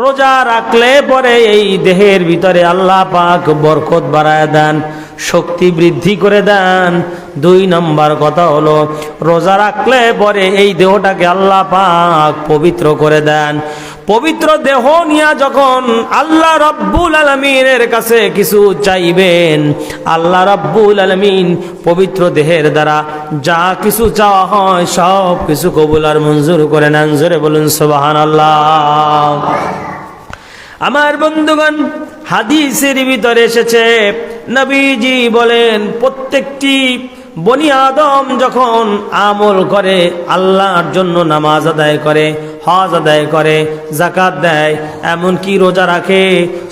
রোজা রাখলে পরে এই দেহের ভিতরে আল্লাহ পাক বরকত বাড়ায় দেন, শক্তি বৃদ্ধি করে দেন। দুই নম্বর কথা হলো, রোজা রাখলে পরে এই দেহটাকে আল্লাহ পাক পবিত্র করে দেন। পবিত্র দেহ নিয়ে যখন আল্লাহ রব্বুল আলমিনের কাছে কিছু চাইবেন, আল্লাহ রব্বুল আলমিন পবিত্র দেহের দ্বারা যা কিছু চাওয়া হয় সব কিছু কবুল আর মঞ্জুর করে নেন। জোরে বলুন সোবাহান আল্লাহ আমার বন্ধুগণ, হাদিসের ভিতরে এসেছে, নবীজি বলেন, প্রত্যেকটি বনি আদম যখন আমল করে, আল্লাহর জন্য নামাজ আদায় করে, হজ আদায় করে জাকাত দেয়, এমনকি রোজা রাখে,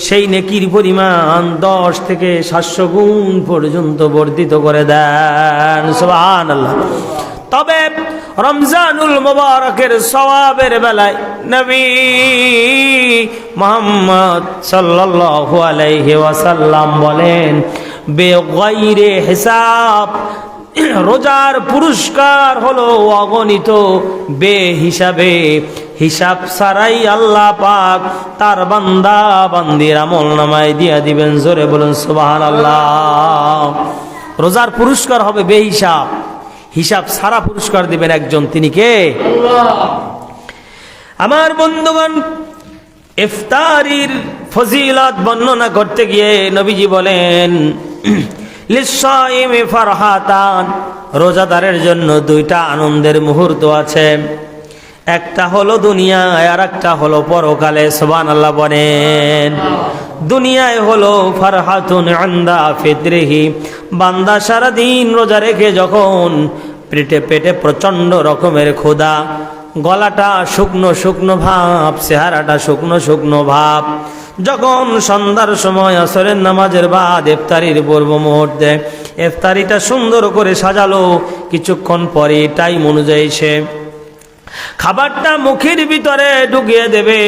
সেই নেকির পরিমাণ দশ থেকে সাতশো গুণ পর্যন্ত বর্ধিত করে দেন। সুবহান আল্লাহ তবে রমজানুল মোবারকের সওয়াবের বেলায় নবী মোহাম্মদ সাল্লাল্লাহু আলাইহি ওয়াসাল্লাম বলেন বেগাইরে হিসাব, রোজার পুরস্কার হলো অগণিত বে হিসাবে হিসাব সারাই আল্লাহ পাক তার বান্দা বান্দির আমল নামায় দিয়া দিবেন। জোরে বলুন সুবাহান আল্লাহ রোজার পুরস্কার হবে বে হিসাব সারা পুরস্কার দিবেন একজন, তিনি কে? আমার বন্ধুগণ, ইফতারির ফজিলত বর্ণনা করতে গিয়ে নবীজি বলেন ফারহাতান, রোজাদারের জন্য দুইটা আনন্দের মুহূর্ত আছে। একটা হলো দুনিয়ায় আর একটা হলো পরকালে সোবান আল্লাহ বলেন। দুনিয়ায় হলো ফারহাতুন আন্দা ফিতরিহি, বান্দা সারাদিন রোজা রেখে যখন পেটে পেটে প্রচণ্ড রকমের ক্ষুধা। গলাটা শুকনো শুকনো ভাব, চেহারাটা শুকনো শুকনো ভাব। যখন সন্ধ্যার সময় আসরের নামাজের বাদ ইফতারির পূর্ব মুহূর্তে ইফতারিটা সুন্দর করে সাজালো, কিছুক্ষণ পরে টাইম অনুযায়ী সে খাবারটা মুখের ভিতরে ঢুকিয়ে দেবে।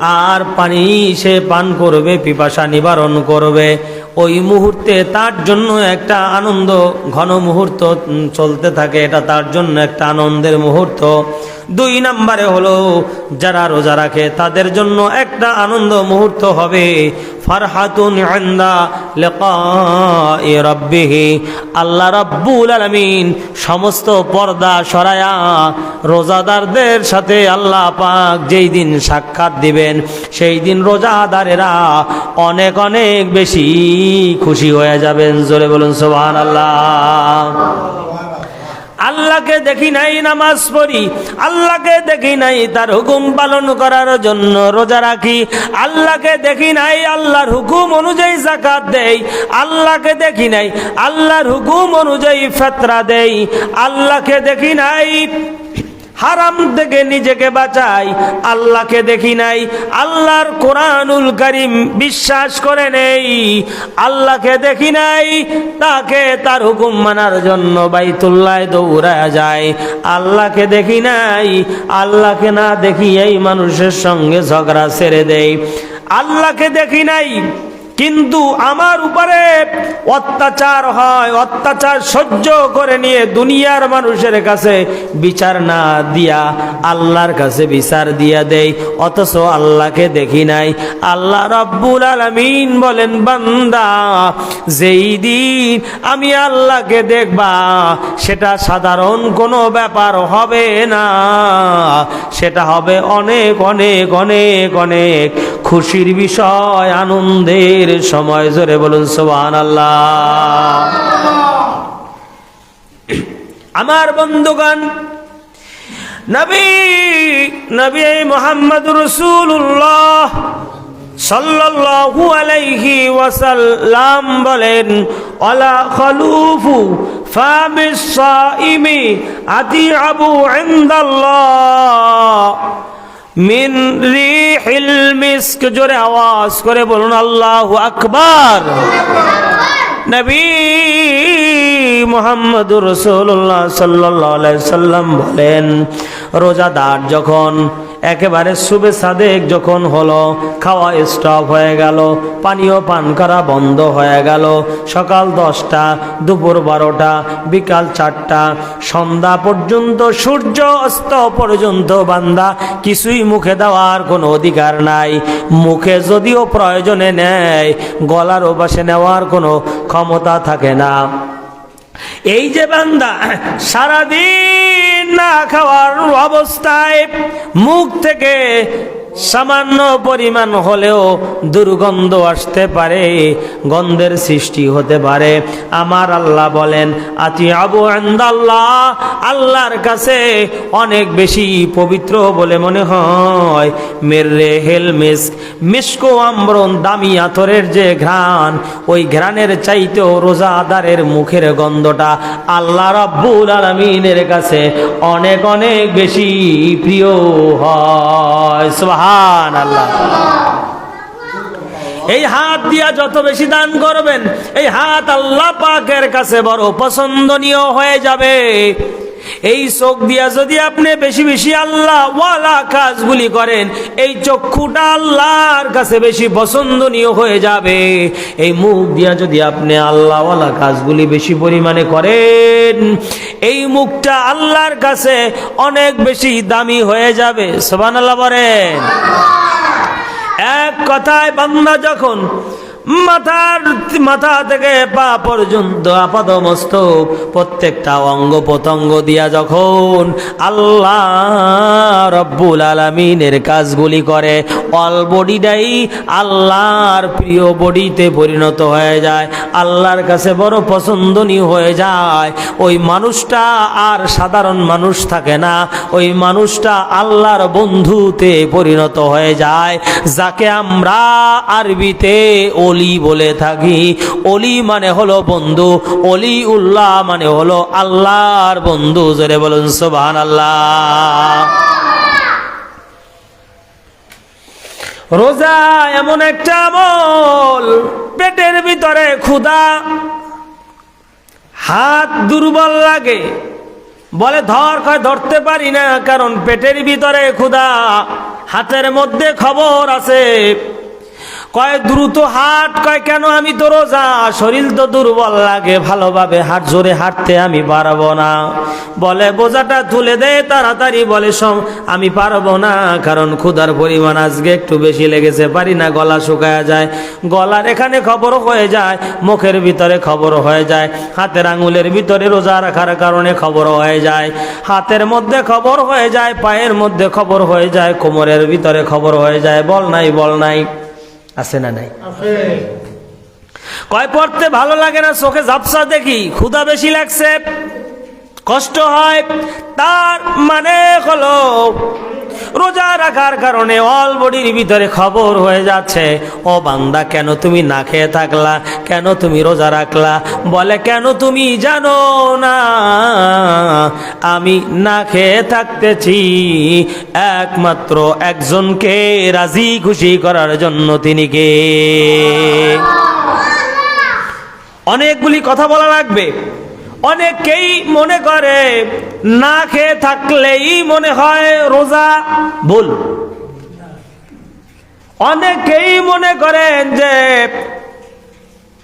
আর পানি সে পান করবে, পিপাসা নিবারণ করবে। ওই মুহূর্তে তার জন্য একটা আনন্দ, ঘন মুহূর্ত চলতে থাকে। এটা তার জন্য একটা আনন্দের মুহূর্ত। দুই নম্বরে হলো, যারা রোজা রাখে তাদের জন্য একটা আনন্দ মুহূর্ত হবে। ফারহাতুন ইনদা লিকাই রাব্বিহি। আল্লাহ রাব্বুল আলামিন সমস্ত পর্দা সরায়া রোজাদারদের সাথে আল্লাহ পাক যেই দিন সাক্ষাৎ দিবেন, সেই দিন রোজাদারেরা অনেক অনেক বেশি খুশি হয়ে যাবেন। জোরে বলুন, সুবহানাল্লাহ। আল্লাহকে দেখি নাই নামাজ পড়ি, আল্লাহকে দেখি নাই তার হুকুম পালন করার জন্য রোজা রাখি, আল্লাহকে দেখি নাই আল্লাহর হুকুম অনুযায়ী জাকাত দেই, আল্লাহকে দেখি নাই আল্লাহর হুকুম অনুযায়ী ফেতরা দেই, আল্লাহকে দেখি নাই হারাম থেকে নিজেকে বাঁচাই। আল্লাহকে দেখি নাই। আল্লাহর কোরআনুল করিম বিশ্বাস করে নেই। আল্লাহকে দেখি নাই। তাকে তার হুকুম মানার জন্য বাইতুল্লায় দৌড়া যায়। আল্লাহকে দেখি নাই। আল্লাহকে না দেখি এই মানুষের সঙ্গে ঝগড়া ছেড়ে দেই আল্লাহকে দেখি নাই। কিন্তু আমার উপরে অত্যাচার হয়, অত্যাচার সহ্য করে নিয়ে দুনিয়ার মানুষের কাছে বিচার না দিয়া আল্লাহর কাছে বিচার দিয়া দেই, অথচ আল্লাহকে দেখি নাই। আল্লাহ রব্বুল আলমিন বলেন, বান্দা, যেই দিন আমি আল্লাহকে দেখবা, সেটা সাধারণ কোনো ব্যাপার হবে না। সেটা হবে অনেক অনেক অনেক অনেক। খুশির বিষয়, আনন্দের সময়। জোরে বলুন সোহান আল্লাহ আমার বন্ধুগণ, নবী নবী মোহাম্মদ রসুল্লাহ সাল্লাল্লাহু আলাইহি ওয়াসাল্লাম বলেন ফামিস ইনদাল্লাহ। মিন রিহিল মিস্ক, জোরে আওয়াজ করে বলুন, আল্লাহ আকবার। নবী মোহাম্মদুর রসুল্লাহ সাল্লাহ সাল্লাম বলেন, রোজাদার যখন একেবারে শুভে সাদেক যখন হলো, খাওয়া স্টপ হয়ে গেল, পানীয় পান করা বন্ধ হয়ে গেল। সকাল দশটা, দুপুর বারোটা, বিকাল চারটা, সন্ধ্যা পর্যন্ত সূর্য অস্ত পর্যন্ত বান্দা, কিছুই মুখে দেওয়ার কোনো অধিকার নাই। মুখে যদিও প্রয়োজনে নেয়, গলার ওপাশে নেওয়ার কোনো ক্ষমতা থাকে না। এই যে বান্দা, সারাদিন না খাওয়ার অবস্থায় মুখ থেকে সামান্য পরিমাণ হলেও দুর্গন্ধ আসতে পারে, গন্ধের সৃষ্টি হতে পারে। আমার আল্লাহ বলেন আতি আবু আন্দাল্লাহ আল্লাহর কাছে অনেক বেশি পবিত্র বলে মনে হয়। মেররে হেল মিস্ক আম্বরন দামি আতরের যে ঘ্রাণ, ওই ঘ্রাণের চাইতেও রোজাদারের মুখের গন্ধটা আল্লাহ রাব্বুল আলমিনের কাছে অনেক অনেক বেশি প্রিয় হয়। সুবহান আল্লাহ এই হাত দিয়া যত বেশি দান করবেন, এই হাত আল্লাহ পাকের কাছে বড় পছন্দনীয় হয়ে যাবে। এই চোখ দিয়া যদি আপনি বেশি বেশি আল্লাহ ওয়ালা কাজগুলি করেন, এই চক্ষুটা আল্লাহর কাছে বেশি পছন্দনীয় হয়ে যাবে। এই মুখ দিয়া যদি আপনি আল্লাহ ওয়ালা কাজগুলি বেশি পরিমাণে করেন, এই মুখটা আল্লাহর কাছে অনেক বেশি দামি হয়ে যাবে। সোবান আল্লাহ বলেন। এক কথায় বান্দা যখন মাথার, মাথা থেকে পা পর্যন্ত আপাদ মস্তক প্রত্যেকটা অঙ্গ প্রত্যঙ্গ দিয়া যখন আল্লাহ রব্বুল আলমিনের কাজগুলি করে, অল বডিটাই আল্লাহর প্রিয় বডিতে পরিণত হয়ে যায়, আল্লাহর কাছে বড় পছন্দনীয় হয়ে যায়। ওই মানুষটা আর সাধারণ মানুষ থাকে না, ওই মানুষটা আল্লাহর বন্ধুতে পরিণত হয়ে যায়, যাকে আমরা আরবিতে অলি বলে থাকি। অলি মানে হলো বন্ধু, অলি উল্লাহ মানে হলো আল্লাহর বন্ধু, জোরে বলুন সোবান আল্লাহ রোজা এমন একটা আমল, পেটের ভিতরে ক্ষুধা, হাত দুর্বল লাগে। বলে ধর কয়, ধরতে পারি না, কারণ পেটের ভিতরে ক্ষুধা, হাতের মধ্যে খবর আছে। কয় দ্রুত হাট, কয় কেন আমি তো রোজা শরীর তো দুর্বল লাগে, ভালোভাবে হাট জোরে হাঁটতে আমি পারব না। বলে, বোঝাটা তুলে দে, তাড়াতাড়ি বলে সম আমি পারব না, কারণ ক্ষুধার পরিমাণ আজকে একটু বেশি লেগেছে, পারি না, গলা শুকায়া যায়। গলার এখানে খবর হয়ে যায়, মুখের ভিতরে খবর হয়ে যায়, হাতের আঙুলের ভিতরে রোজা রাখার কারণে খবর হয়ে যায়। হাতের মধ্যে খবর হয়ে যায়, পায়ের মধ্যে খবর হয়ে যায়, কোমরের ভিতরে খবর হয়ে যায়, বল নাই বল নাই। আছে না নাই? কয় পড়তে ভালো লাগে না চোখে ঝাপসা দেখি ক্ষুধা বেশি লাগছে কষ্ট হয় তার মানে হলো রোজা রাখার কারণে অল বডির ভিতরে খবর হয়ে যাচ্ছে। ও বান্দা কেন তুমি না খেয়ে থাকলা? কেন তুমি রোজা রাখলা? বলে কেন তুমি জানো না? আমি না খেয়ে থাকতেছি। একমাত্র একজনকে রাজি খুশি করার জন্য তিনি কে? অনেকগুলি কথা বলা লাগবে। অনেকেই মনে করে, না খেয়ে থাকলেই মনে হয় রোজা ভুল। অনেকেই মনে করেন যে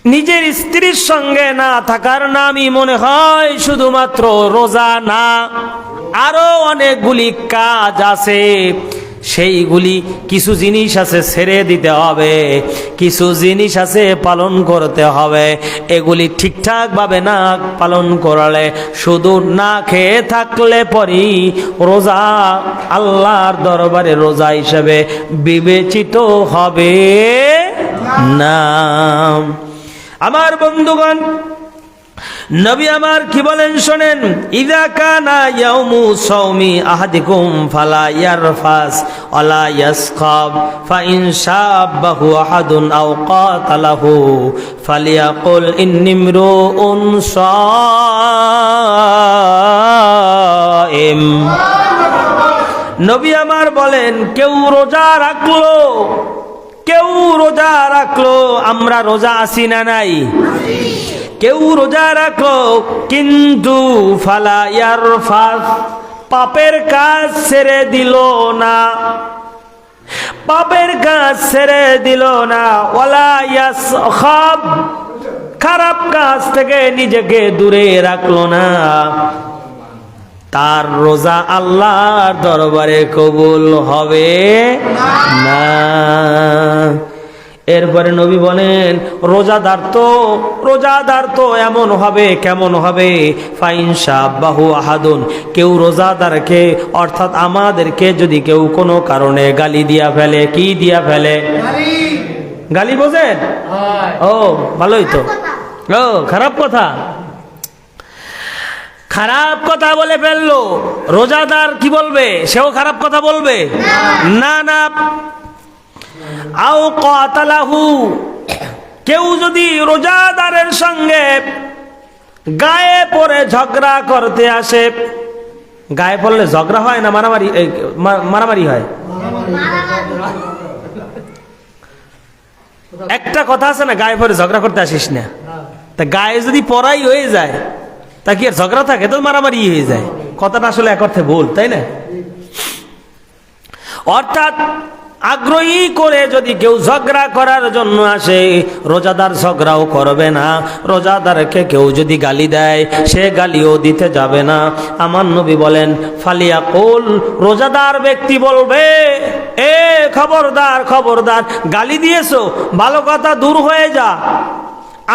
নিজের স্ত্রীর সঙ্গে না থাকার নামই মনে হয় শুধুমাত্র রোজা না। আরও অনেকগুলি কাজ আছে। সেইগুলি কিছু জিনিস আছে ছেড়ে দিতে হবে। কিছু জিনিস আছে পালন করতে হবে। এগুলি ঠিকঠাকভাবে না পালন করলে শুধু না খেয়ে থাকলে পরই রোজা আল্লাহর দরবারে রোজা হিসেবে বিবেচিত হবে না। আমার বন্ধুগণ, নবী আমার কি বলেন শোনেন? ইদা কানা ইয়াউমু সাওমি আহাদিকুম ফালা ইয়ারফাস ওয়ালা ইয়াসখাব ফা ইন শাবাহু আহাদুন আও কাতালাহু ফালিয়াকুল ইন্নী ইমরুউন সাইম। নবী আমার বলেন, কেউ রোজা রাখল কেউ রোজা রাখল, আমরা রোজা আসি না নাই? কেউ রোজা রাখল, কিন্তু ফালা ইয়ার পাপের কাজ ছেড়ে দিল না। পাপের কাজ ছেড়ে দিল না। ওলা ইয়াস খারাপ কাজ থেকে নিজেকে দূরে রাখল না। তার রোজা আল্লাহর দরবারে কবুল হবে না। এরপরে নবী বলেন রোজাদার তো রোজাদার তো এমন হবে কেমন হবে? ফাইন বাহু আহাদুন। কেউ রোজাদারকে অর্থাৎ আমাদেরকে যদি কেউ কোনো কারণে গালি দিয়া ফেলে কি দিয়া ফেলে? গালি বোঝেন? ও ভালোই তো। ও খারাপ কথা। খারাপ কথা বলে ফেলল। রোজাদার কি বলবে? সেও খারাপ কথা বলবে? না না। আও কাতালাহু। কেউ যদি রোজাদারের সঙ্গে গায়ে পড়ে ঝগড়া করতে আসে, গায়ে পড়লে ঝগড়া হয় না? মারামারি মারামারি হয়? একটা কথা আছে না, গায়ে পরে ঝগড়া করতে আসিস না। তা গায়ে যদি পড়াই হয়ে যায় তা কি আর ঝগড়া থাকে? তো মারামারি হয়ে যায়। কথাটা আসলে এক অর্থে ভুল, তাই না? অর্থাৎ আগ্রহী করে যদি কেউ ঝগড়া করার জন্য আসে, রোজাদার ঝগড়াও করবে না। রোজাদারকে কেউ যদি গালি দেয়, সে গালিও দিতে যাবে না। আমার নবী বলেন ফালিয়া কোল রোজাদার ব্যক্তি বলবে, এ খবরদার খবরদার, গালি দিয়েছ, ভালো কথা দূর হয়ে যা।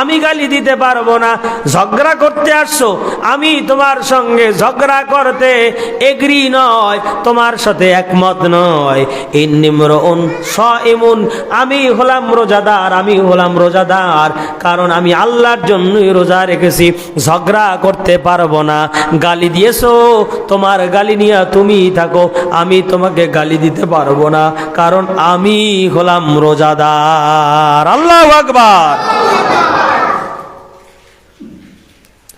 আমি গালি দিতে পারব না। ঝগড়া করতে আসছো, আমি তোমার সঙ্গে ঝগড়া করতে এগ্রি নয়, তোমার সাথে একমত নয়। ইন্নিমরুন ইমুন আমি হলাম রোজাদার, আমি হলাম রোজাদার, কারণ আমি আল্লাহর জন্যই রোজা রেখেছি, ঝগড়া করতে পারব না। গালি দিয়েছ, তোমার গালি নিয়ে তুমি থাকো, আমি তোমাকে গালি দিতে পারব না, কারণ আমি হলাম রোজাদার। আল্লাহ আকবার।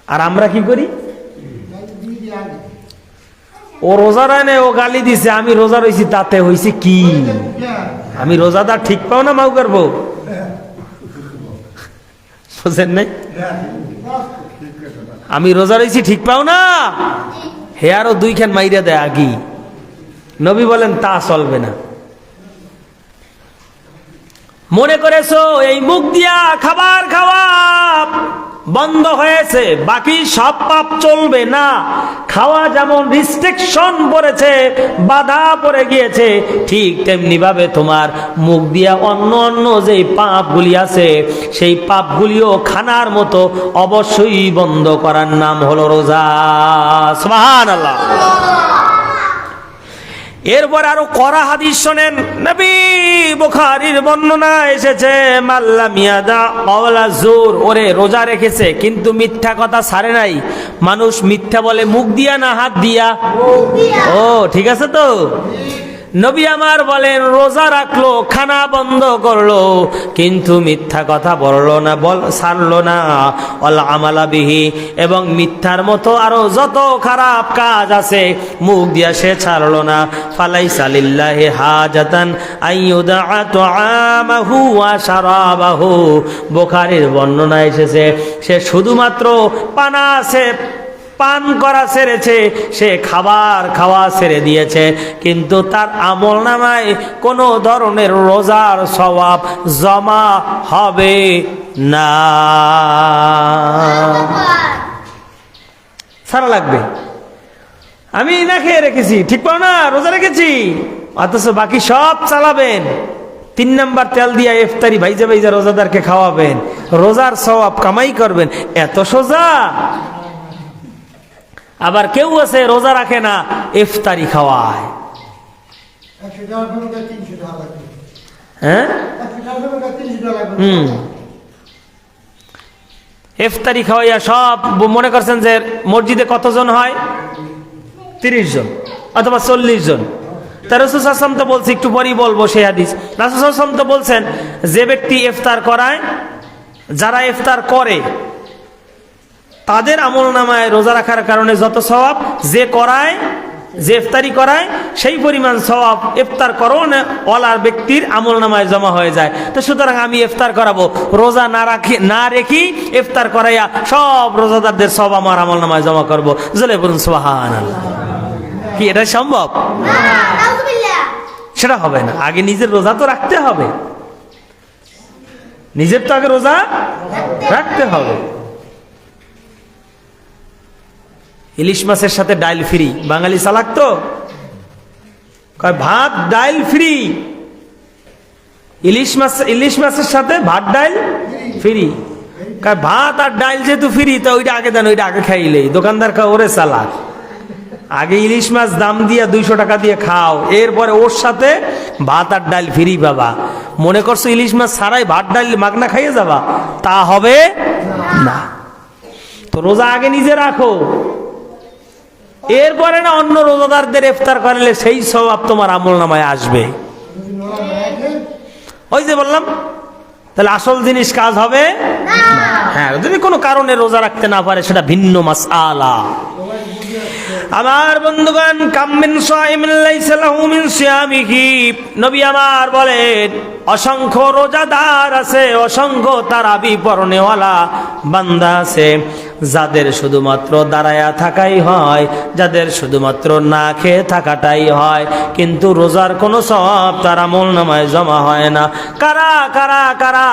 আর আমরা কি করি? ও রোজা রায় ও গালি দিছে, আমি রোজা রয়েছি তাতে হয়েছে কি? আমি রোজাদার ঠিক পাও না মাউ করব নাই? আমি রোজা রয়েছি ঠিক পাও না? হে আরও দুইখান মাইরা দেয় আগি। নবী বলেন, তা চলবে না। মনে করেছ, এই মুখ দিয়া খাবার খাওয়া বন্ধ হয়েছে, বাকি সব পাপ চলবে না। খাওয়া যেমন রিস্ট্রিকশন পড়েছে, বাধা পড়ে গিয়েছে, ঠিক তেমনি ভাবে তোমার মুখ দিয়া অন্য অন্য যে পাপগুলি আছে, সেই পাপগুলিও খানার মতো অবশ্যই বন্ধ করার নাম হলো রোজা। সুবহানাল্লাহ। এরপর আরও করা হাদিস শোনেন। নবী বুখারীর বর্ণনা এসেছে মাল্লা মিয়াদা পাওলা জোর ওরে রোজা রেখেছে কিন্তু মিথ্যা কথা ছাড়ে নাই। মানুষ মিথ্যা বলে মুখ দিয়া না হাত দিয়া। ও ঠিক আছে তো? নবী আমার বলেন, রোজা রাখল, খানা বন্ধ করল, কিন্তু মিথ্যা কথা বলল না, বল, ছাড়লো না। অল আমালা বিহি, এবং মিথ্যার মতো আরও যত খারাপ কাজ আছে, মুখ দিয়া সে ছাড়লো না। ফালাই সালিল্লাহি হাজাতান আইয়ুদা শারাবাহু। বুখারীর বর্ণনা এসেছে, সে শুধুমাত্র পানা আছে পান করা ছেড়েছে সে খাবার খাওয়া ছেড়ে দিয়েছে। কিন্তু তার আমল নামায় কোনো ধরনের রোজার স্বভাব জমা হবে না। সারা লাগবে। আমি না খেয়ে রেখেছি, ঠিক পাও না? রোজা রেখেছি। অথচ বাকি সব চালাবেন। তিন নাম্বার তেল দিয়া ইফতারি ভাইজা ভাইজা রোজাদারকে খাওয়াবেন। রোজার সওয়াব কামাই করবেন। এত সোজা? আবার কেউ আছে রোজা রাখে না ইফতারি খাওয়ায়। হ্যাঁ? হুম। ইফতারি খাওয়াইয়া সব মনে করছেন যে মসজিদে কতজন হয়? তিরিশ জন অথবা চল্লিশ জন। তা তো বলছে একটু পরেই বলব সেই হাদিস। রাসুল আসলাম তো বলছেন যে ব্যক্তি ইফতার করায় যারা ইফতার করে তাদের আমল নামায় রোজা রাখার কারণে যত স্বভাব যে করায় যে ইফতারি করায় সেই পরিমাণ স্বভাব ইফতার করো না ওলার ব্যক্তির আমল নামায় জমা হয়ে যায়। তো সুতরাং আমি ইফতার করাবো। রোজা না রাখি না রেখি ইফতার করাইয়া সব রোজাদারদের সব আমার আমল নামায় জমা করব। জলে বলুন সোহান কি এটা সম্ভব? সেটা হবে না। আগে নিজের রোজা তো রাখতে হবে। নিজের তো আগে রোজা রাখতে হবে। ইলিশ মাছের সাথে ডাইল ফ্রি। বাঙালি চালাক তো? ভাত, ডাইল ফ্রি। ইলিশ মাছ, ইলিশ মাছের সাথে ভাত, ডাইল ফ্রি। ভাত আর ডাইল যেহেতু ফ্রি, তো ওইটা আগে দেন, ওইটা আগে খাইলে দোকানদার কয়, ওরে চালাক আগে ইলিশ মাছ দাম দিয়া দুইশো টাকা দিয়ে খাও, এরপরে ওর সাথে ভাত আর ডাল ফ্রি পাবা মনে করছ ইলিশ মাছ ছাড়াই ভাত ডাল মাগনা খাইয়ে যাবা? তা হবে না। তো রোজা আগে নিজে রাখো। এরপরে না অন্য রোজাদারদের ইফতার করলে সেই স্বভাব তোমার আমল নামায় আসবে। ওই যে বললাম, তাহলে আসল জিনিস কাজ হবে? হ্যাঁ যদি কোনো কারণে রোজা রাখতে না পারে, সেটা ভিন্ন মাস আলা আমার বন্ধুগণ কামিন সাইমিন মিন সিয়ামিহি। নবী আমার বলেন, অসংখ্য রোজাদার আছে, অসংখ্য তারাবি পরনেওয়ালা বান্দা আছে। যাদের শুধুমাত্র দাঁড়ায়া থাকাই হয়, যাদের শুধুমাত্র না খেয়ে থাকাটাই হয়, কিন্তু রোজার কোনো সব তার আমল নামায় জমা হয় না। কারা কারা কারা?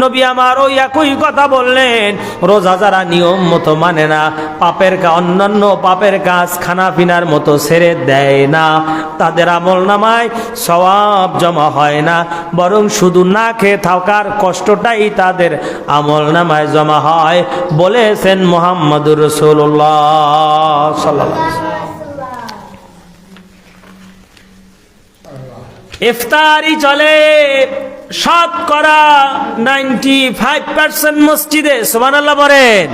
নবী আমার ওই একই কথা বললেন, রোজা যারা নিয়ম মতো মানে না, পাপের কা, অন্যান্য পাপের কাজ খানা পিনার মতো ছেড়ে দেয় না। তাদের আমল নামায় সওয়াব জমা হয় না, বরং শুধু না খেয়ে থাকার কষ্টটাই তাদের আমল নামায় জমা হয়, বলেছেন মোহাম্মদুর রসুল্লাহ। ইফতারি চলে শতকরা নাইনটি ফাইভ পার্সেন্ট মসজিদে সোমান আল্লাহ বলেন।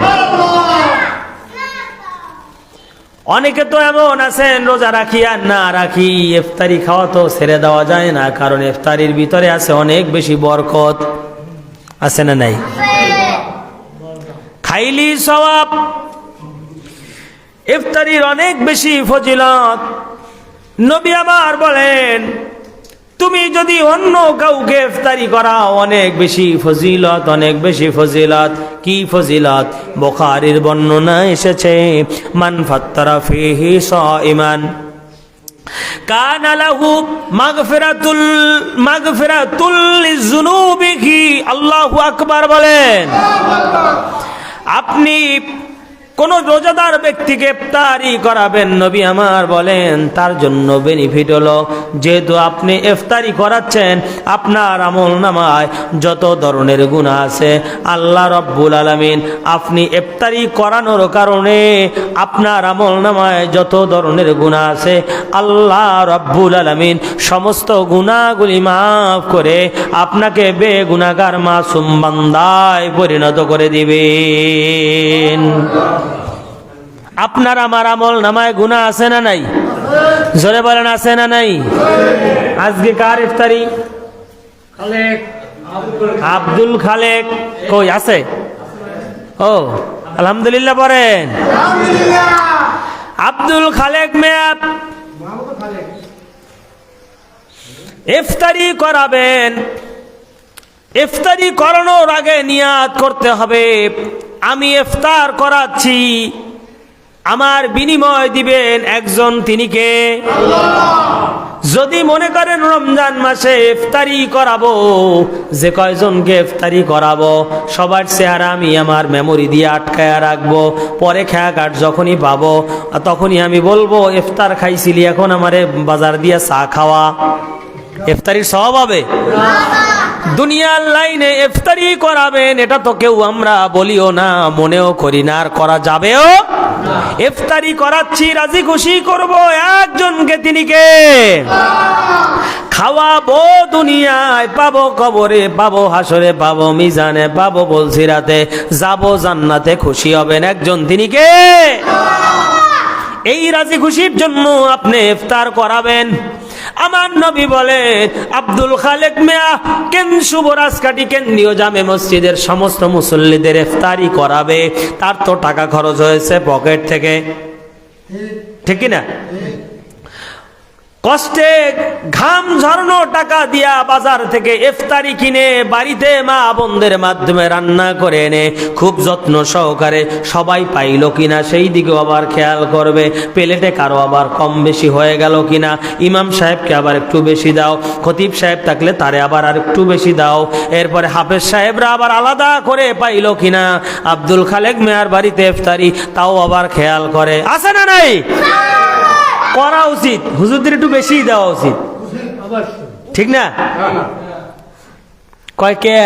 অনেকে তো এমন আছেন, রোজা রাখি আর না রাখি, ইফতারি খাওয়া তো ছেড়ে দেওয়া যায় না, কারণ ইফতারির ভিতরে আছে অনেক বেশি বরকত। আছে না নাই? খাইলি সওয়াব। ইফতারির অনেক বেশি ফজিলত। নবী আমার বলেন, তুমি যদি অন্য কাউকে ইফতারি করাও, অনেক বেশি ফজিলত, অনেক বেশি ফজিলত। কি ফজিলত? বুখারীর বর্ণনা এসেছে, মান ফাত্তারা ফিহি সাইমান কান লাহু মাগফিরাতুল মাগফিরাতুল লিযুনুবিহি। আল্লাহু আকবার বলেন। আপনি কোন রোজাদার ব্যক্তিকে ইফতারি করাবেন? নবী আমার বলেন, তার জন্য বেনিফিট হলো, যেহেতু আপনি ইফতারি করাচ্ছেন, আপনার আমল নামায় যত ধরনের গুণা আছে, আল্লাহ রব্বুল আলামিন আপনি ইফতারি করানোর কারণে আপনার আমল নামায় যত ধরনের গুণা আছে, আল্লাহ রব্বুল আলামিন সমস্ত গুণাগুলি মাফ করে আপনাকে বেগুনাগার মাসুম বান্দায় পরিণত করে দিবেন। আপনার আমার আমল নামায় গুণা আছে না নাই? জোরে বলেন, আছে না নাই? আজকে কার ইফতারি? আব্দুল খালেক। কই, আছে? ও, আলহামদুলিল্লাহ বলেন আব্দুল খালেক মেয়াদ। ইফতারি করাবেন। ইফতারি করানোর আগে নিয়াত করতে হবে। আমি ইফতার করাচ্ছি। আমার বিনিময় দিবেন একজন তিনি কে? যদি মনে করেন রমজান মাসে ইফতারি করাবো যে কয়জনকে ইফতারি করাবো সবার চেহারা আমি আমার মেমোরি দিয়ে আটকায়া রাখব পরে খেয়া কাট যখনই পাবো তখনই আমি বলব ইফতার খাইছিলি এখন আমারে বাজার দিয়ে চা খাওয়া। ইফতারির সব হবে? দুনিয়ার লাইনে ইফতারি করাবেন, এটা তো কেউ আমরা বলিও না, মনেও করি না, আর করা যাবেও ইফতারি করাচ্ছি, রাজি খুশি করব, একজনকে তিনি কে? খাওয়াবো দুনিয়ায়, পাবো কবরে, পাবো হাসরে, পাবো মিজানে, পাবো বলছি রাতে যাব জান্নাতে, খুশি হবেন একজন তিনি কে? এই রাজি খুশির জন্য আপনি ইফতার করাবেন। আমার নবী বলে, আব্দুল খালেক মেয়া, কেন শুভ রাজকাটি কেন্দ্রীয় জামে মসজিদের সমস্ত মুসল্লিদের ইফতারি করাবে? তার তো টাকা খরচ হয়েছে পকেট থেকে। ঠিক না কষ্টে ঘাম ঝরানো টাকা দিয়া বাজার থেকে ইফতারি কিনে বাড়িতে মা বোনদের মাধ্যমে রান্না করে এনে খুব যত্ন সহকারে সবাই পাইলো কিনা, সেই দিকেও আবার খেয়াল করবে। প্লেটে কারও আবার কম বেশি হয়ে গেল কিনা, ইমাম সাহেবকে আবার একটু বেশি দাও, খতিব সাহেব থাকলে তারে আবার আর একটু বেশি দাও। এরপরে হাফেজ সাহেবরা আবার আলাদা করে পাইলো কিনা, আব্দুল খালেক মেয়ার বাড়িতে ইফতারি, তাও আবার খেয়াল করে। আছে না নাই? করা উচিত হুজুরদের একটু বেশি দেওয়া উচিত। ঠিক না। কয় কে?